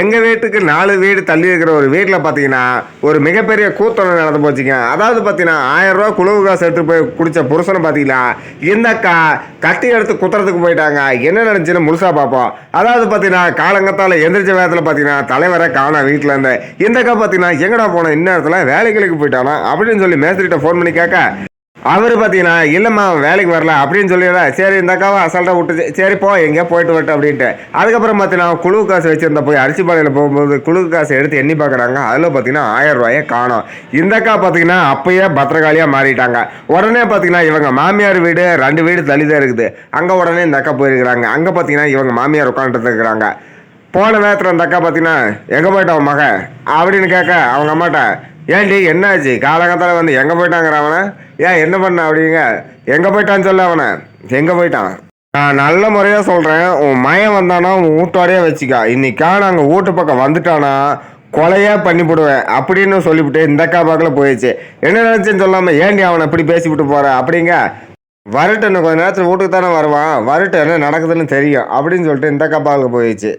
எங்கள் வீட்டுக்கு நாலு வீடு தள்ளி இருக்கிற ஒரு வீட்டில் பார்த்தீங்கன்னா ஒரு மிகப்பெரிய கூத்தொடர் நடந்து போச்சுங்க அதாவது பார்த்தீங்கன்னா ஆயிரம் ரூபா குழுவு காசு எடுத்து போய் குடித்த புருஷனை பார்த்தீங்களா இந்த கட்டி எடுத்து குத்துறதுக்கு போயிட்டாங்க. என்ன நினச்சின்னு முழுசாக பார்ப்போம் அதாவது பார்த்தீங்கன்னா காலங்கத்தால் எந்திரிச்ச வேகத்தில் பார்த்தீங்கன்னா தலைவரை காணோம் வீட்டில் இருந்து. இந்த அக்கா பார்த்தீங்கன்னா எங்கடா போனோம் இந்நேரத்தில் வேலைகளுக்கு போயிட்டானா அப்படின்னு சொல்லி மேஸ்திரிட்ட ஃபோன் பண்ணி கேட்க. அவர் பார்த்தீங்கன்னா இல்லைம்மா வேலைக்கு வரல அப்படின்னு சொல்லிடுற சரி இந்த அக்காவை அசால்ட்டாக விட்டுச்சு சரி போ எங்கேயோ போயிட்டு வரட்டும் அப்படின்ட்டு. அதுக்கப்புறம் பார்த்தீங்கன்னா குழு காசு வச்சுருந்த போய் அரிசி போகும்போது குழு காசு எடுத்து எண்ணி பார்க்குறாங்க அதில் பார்த்தீங்கன்னா ஆயிரம் ரூபாயை காணும். இந்த அக்கா பார்த்தீங்கன்னா அப்பயே பத்திரகாளியாக மாறிட்டாங்க. உடனே பார்த்தீங்கன்னா இவங்க மாமியார் வீடு ரெண்டு வீடு தள்ளி தான் இருக்குது. அங்கே உடனே இந்த அக்கா போயிருக்கிறாங்க. அங்கே பார்த்தீங்கன்னா இவங்க மாமியார் உட்காந்துட்டு இருக்கிறாங்க. போன நேரத்தில் அந்த அக்கா பார்த்தீங்கன்னா எங்கே போயிட்டோம் உன் மகன் அப்படின்னு கேட்க அவங்க அம்மாட்ட ஏன்டி என்னாச்சு? காலகட்டத்தில் வந்து எங்கே போயிட்டாங்கிற அவனை? ஏன் என்ன பண்ண அப்படிங்க? எங்கே போயிட்டான்னு சொல்ல அவனை. எங்கே போயிட்டான்? நான் நல்ல முறையாக சொல்கிறேன் உன் மயம் வந்தானா உன் வீட்டோடையே வச்சுக்கா. இன்னைக்கா நாங்கள் வீட்டு பக்கம் வந்துட்டானா கொலையாக பண்ணி போடுவேன் அப்படின்னு சொல்லிவிட்டு இந்த அக்கா பக்கத்தில் போயிடுச்சு. என்ன நினச்சேன்னு சொல்லாமல் ஏன்டி அவனை இப்படி பேசிவிட்டு போகிற அப்படிங்க. வரட்டு இன்னும் கொஞ்ச நேரத்தில் வீட்டுக்கு தானே வருவான். வரட்டு என்ன நடக்குதுன்னு தெரியும் அப்படின்னு சொல்லிட்டு இந்த அக்கா பக்கத்தில் போயிடுச்சு.